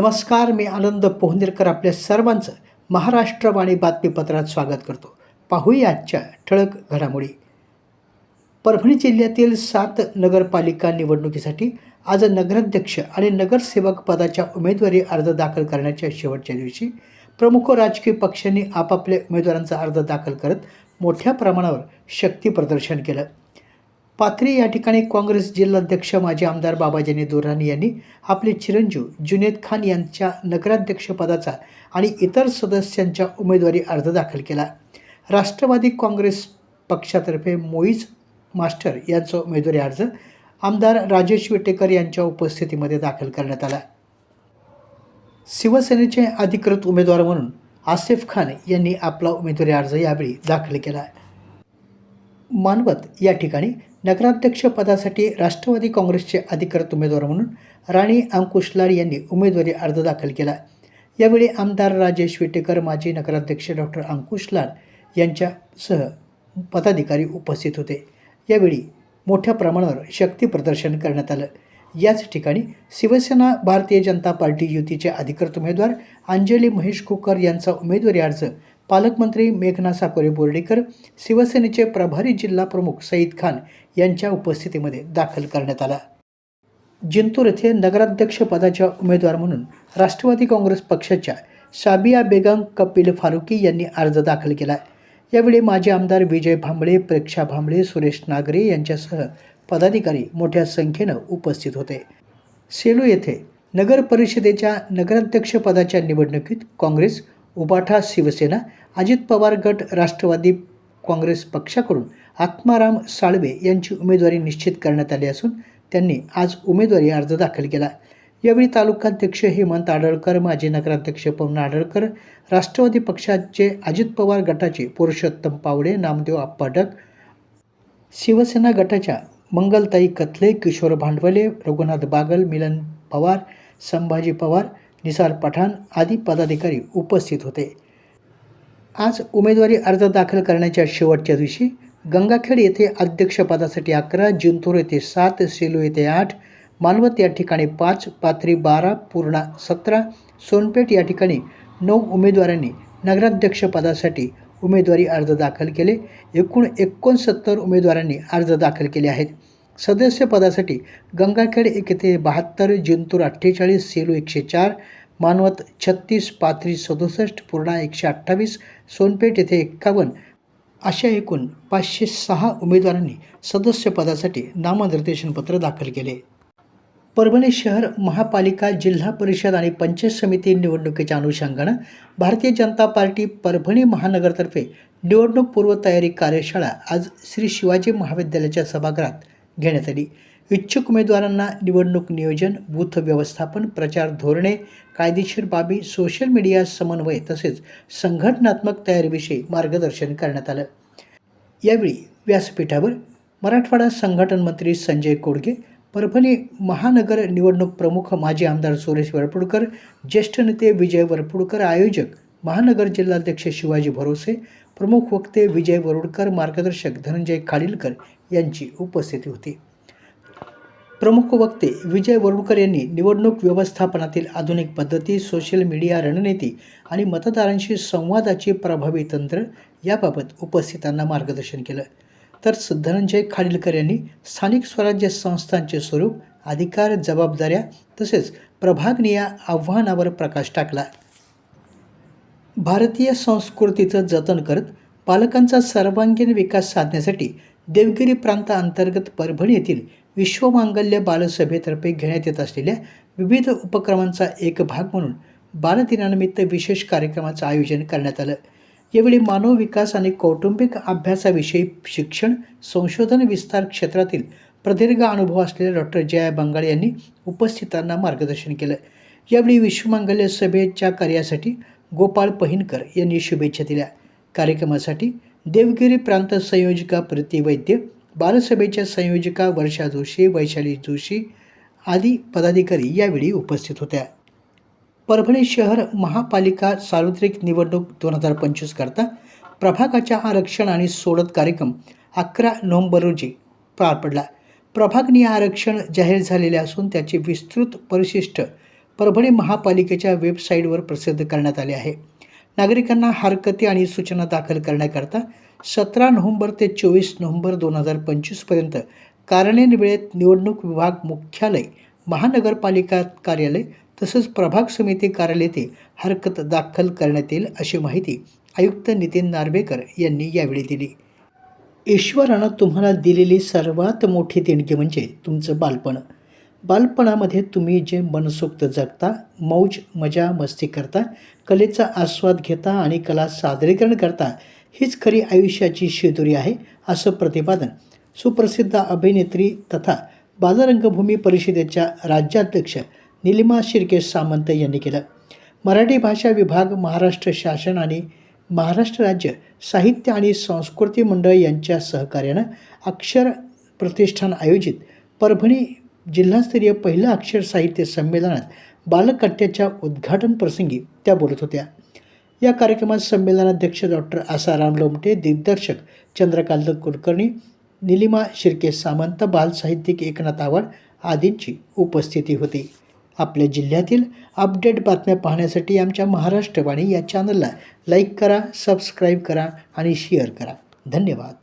नमस्कार मी आनंद पोहनेरकर आपल्या सर्वांचं महाराष्ट्रवाणी बातमीपत्रात स्वागत करतो. पाहूया आजच्या ठळक घडामोडी. परभणी जिल्ह्यातील सात नगरपालिका निवडणुकीसाठी आज नगराध्यक्ष आणि नगरसेवक पदाच्या उमेदवारी अर्ज दाखल करण्याच्या शेवटच्या दिवशी प्रमुख राजकीय पक्षांनी आपापल्या उमेदवारांचा अर्ज दाखल करत मोठ्या प्रमाणावर शक्ती प्रदर्शन केलं. पाथरी या ठिकाणी काँग्रेस जिल्हाध्यक्ष माजी आमदार बाबाजानी दुर्राणी यांनी आपले चिरंजीव जुनेद खान यांच्या नगराध्यक्षपदाचा आणि इतर सदस्यांच्या उमेदवारी अर्ज दाखल केला. राष्ट्रवादी काँग्रेस पक्षातर्फे मोईज मास्टर यांचा उमेदवारी अर्ज आमदार राजेश विटेकर यांच्या उपस्थितीमध्ये दाखल करण्यात आला. शिवसेनेचे अधिकृत उमेदवार म्हणून आसिफ खान यांनी आपला उमेदवारी अर्ज यावेळी दाखल केला. मानवत या ठिकाणी नगराध्यक्षपदासाठी राष्ट्रवादी काँग्रेसचे अधिकृत उमेदवार म्हणून राणी अंकुश लाड यांनी उमेदवारी अर्ज दाखल केला. यावेळी आमदार राजेश विटेकर माजी नगराध्यक्ष डॉक्टर अंकुश लाड यांच्यासह पदाधिकारी उपस्थित होते. यावेळी मोठ्या प्रमाणावर शक्ती प्रदर्शन करण्यात आलं. याच ठिकाणी शिवसेना भारतीय जनता पार्टी युतीचे अधिकृत उमेदवार अंजली महेश कुकर यांचा उमेदवारी अर्ज पालकमंत्री मेघना साकोरे बोर्डीकर शिवसेनेचे प्रभारी जिल्हा प्रमुख सईद खान यांच्या उपस्थितीमध्ये दाखल करण्यात आला. जिंतूर येथे नगराध्यक्षपदाच्या उमेदवार म्हणून राष्ट्रवादी काँग्रेस पक्षाच्या साबिया बेगम कपिल फारुकी यांनी अर्ज दाखल केला. यावेळी माजी आमदार विजय भांबळे प्रेक्षा भांबळे सुरेश नागरे यांच्यासह पदाधिकारी मोठ्या संख्येनं उपस्थित होते. सेलू येथे नगर परिषदेच्या नगराध्यक्षपदाच्या निवडणुकीत काँग्रेस उबाठा शिवसेना अजित पवार गट राष्ट्रवादी काँग्रेस पक्षाकडून आत्माराम साळवे यांची उमेदवारी निश्चित करण्यात आली असून त्यांनी आज उमेदवारी अर्ज दाखल केला. यावेळी तालुकाध्यक्ष हेमंत आडळकर माजी नगराध्यक्ष पवन आडळकर राष्ट्रवादी पक्षाचे अजित पवार गटाचे पुरुषोत्तम पावडे नामदेव आप्पाडक शिवसेना गटाच्या मंगलताई कथले किशोर भांडवले रघुनाथ बागल मिलन पवार संभाजी पवार निसार पठाण आदी पदाधिकारी उपस्थित होते. आज उमेदवारी अर्ज दाखल करण्याच्या शेवटच्या दिवशी गंगाखेड येथे अध्यक्षपदासाठी अकरा जिंतूर येथे सात सेलू येथे आठ मानवत या ठिकाणी पाच पाथरी बारा पूर्णा सतरा सोनपेठ या ठिकाणी नऊ उमेदवारांनी नगराध्यक्षपदासाठी उमेदवारी अर्ज दाखल केले. एकूण एकोणसत्तर उमेदवारांनी अर्ज दाखल केले आहेत. सदस्यपदासाठी गंगाखेड एक येथे बहात्तर जिंतूर अठ्ठेचाळीस सेलू एकशे चार मानवत छत्तीस पाथरी सदुसष्ट पूर्णा एकशे अठ्ठावीस सोनपेठ येथे एक्कावन्न अशा एकूण पाचशे सहा उमेदवारांनी सदस्यपदासाठी नामनिर्देशनपत्र दाखल केले. परभणी शहर महापालिका जिल्हा परिषद आणि पंचायत समिती निवडणुकीच्या अनुषंगानं भारतीय जनता पार्टी परभणी महानगरतर्फे निवडणूक पूर्वतयारी कार्यशाळा आज श्री शिवाजी महाविद्यालयाच्या सभागृहात घेण्यात आली इच्छुक उमेदवारांना निवडणूक नियोजन बूथ व्यवस्थापन प्रचार धोरणे कायदेशीर बाबी सोशल मीडिया समन्वय तसेच संघटनात्मक तयारीविषयी मार्गदर्शन करण्यात आलं. यावेळी व्यासपीठावर मराठवाडा संघटन मंत्री संजय कोडगे परभणी महानगर निवडणूक प्रमुख माजी आमदार सुरेश वरपुडकर ज्येष्ठ नेते विजय वरपुडकर आयोजक महानगर जिल्हाध्यक्ष शिवाजी भरोसे प्रमुख वक्ते विजय वरुडकर मार्गदर्शक धनंजय खाडीलकर यांची उपस्थिती होती. प्रमुख वक्ते विजय वरुणकर यांनी निवडणूक व्यवस्थापनातील आधुनिक पद्धती सोशल मीडिया रणनीती आणि मतदारांशी संवादाची प्रभावी तंत्र याबाबत उपस्थितांना मार्गदर्शन केलं. तर धनंजय खाडीलकर यांनी स्थानिक स्वराज्य संस्थांचे स्वरूप अधिकार जबाबदाऱ्या तसेच प्रभागनीय आव्हानावर प्रकाश टाकला. भारतीय संस्कृतीचं जतन करत पालकांचा सर्वांगीण विकास साधण्यासाठी देवगिरी प्रांताअंतर्गत परभणी येथील विश्वमांगल्य बालसभेतर्फे घेण्यात येत असलेल्या विविध उपक्रमांचा एक भाग म्हणून बालदिनानिमित्त विशेष कार्यक्रमाचं आयोजन करण्यात आलं. यावेळी मानव विकास आणि कौटुंबिक अभ्यासाविषयी शिक्षण संशोधन विस्तार क्षेत्रातील प्रदीर्घ अनुभव असलेले डॉक्टर जया बंगाळे यांनी उपस्थितांना मार्गदर्शन केलं. यावेळी विश्वमांगल्य सभेच्या कार्यासाठी गोपाळ पहिनकर यांनी शुभेच्छा दिल्या. कार्यक्रमासाठी देवगिरी प्रांत संयोजिका प्रतिवैद्य बालसभेच्या संयोजिका वर्षा जोशी वैशाली जोशी आदी पदाधिकारी यावेळी उपस्थित होत्या. परभणी शहर महापालिका सार्वत्रिक निवडणूक दोन हजार पंचवीस करता प्रभागाच्या आरक्षण आणि सोडत कार्यक्रम अकरा नोव्हेंबर रोजी पार पडला. प्रभागनीय आरक्षण जाहीर झालेले असून त्याचे विस्तृत परिशिष्ट परभणी महापालिकेच्या वेबसाईटवर प्रसिद्ध करण्यात आले आहे. नागरिकांना हरकती आणि सूचना दाखल करण्याकरता सतरा नोव्हेंबर ते चोवीस नोव्हेंबर दोन हजार पंचवीसपर्यंत कार्यालयीन वेळेत निवडणूक विभाग मुख्यालय महानगरपालिका कार्यालय तसंच प्रभाग समिती कार्यालय येथे हरकत दाखल करण्यात येईल अशी माहिती आयुक्त नितीन नार्वेकर यांनी यावेळी दिली. ईश्वरानं तुम्हाला दिलेली सर्वात मोठी देणगी म्हणजे तुमचं बालपण. बालपणामध्ये तुम्ही जे मनसोक्त जगता मौज मजा मस्ती करता कलेचा आस्वाद घेता आणि कला सादरीकरण करता हीच खरी आयुष्याची शिदुरी आहे असं प्रतिपादन सुप्रसिद्ध अभिनेत्री तथा बालरंगभूमी परिषदेच्या राज्याध्यक्ष निलिमा शिर्के सामंत यांनी केलं. मराठी भाषा विभाग महाराष्ट्र शासन आणि महाराष्ट्र राज्य साहित्य आणि संस्कृती मंडळ यांच्या सहकार्यानं अक्षर प्रतिष्ठान आयोजित परभणी जिल्हास्तरीय पहिलं अक्षर साहित्य संमेलनात बालकट्ट्याच्या उद्घाटन प्रसंगी त्या बोलत होत्या. या कार्यक्रमात संमेलनाध्यक्ष डॉक्टर आसाराम लोमटे दिग्दर्शक चंद्रकांत कुलकर्णी निलिमा शिर्के सामंत बालसाहित्यिक एकनाथ आव्हाड आदींची उपस्थिती होती. आपल्या जिल्ह्यातील अपडेट बातम्या पाहण्यासाठी आमच्या महाराष्ट्रवाणी या चॅनलला लाईक करा सबस्क्राईब करा आणि शेअर करा. धन्यवाद.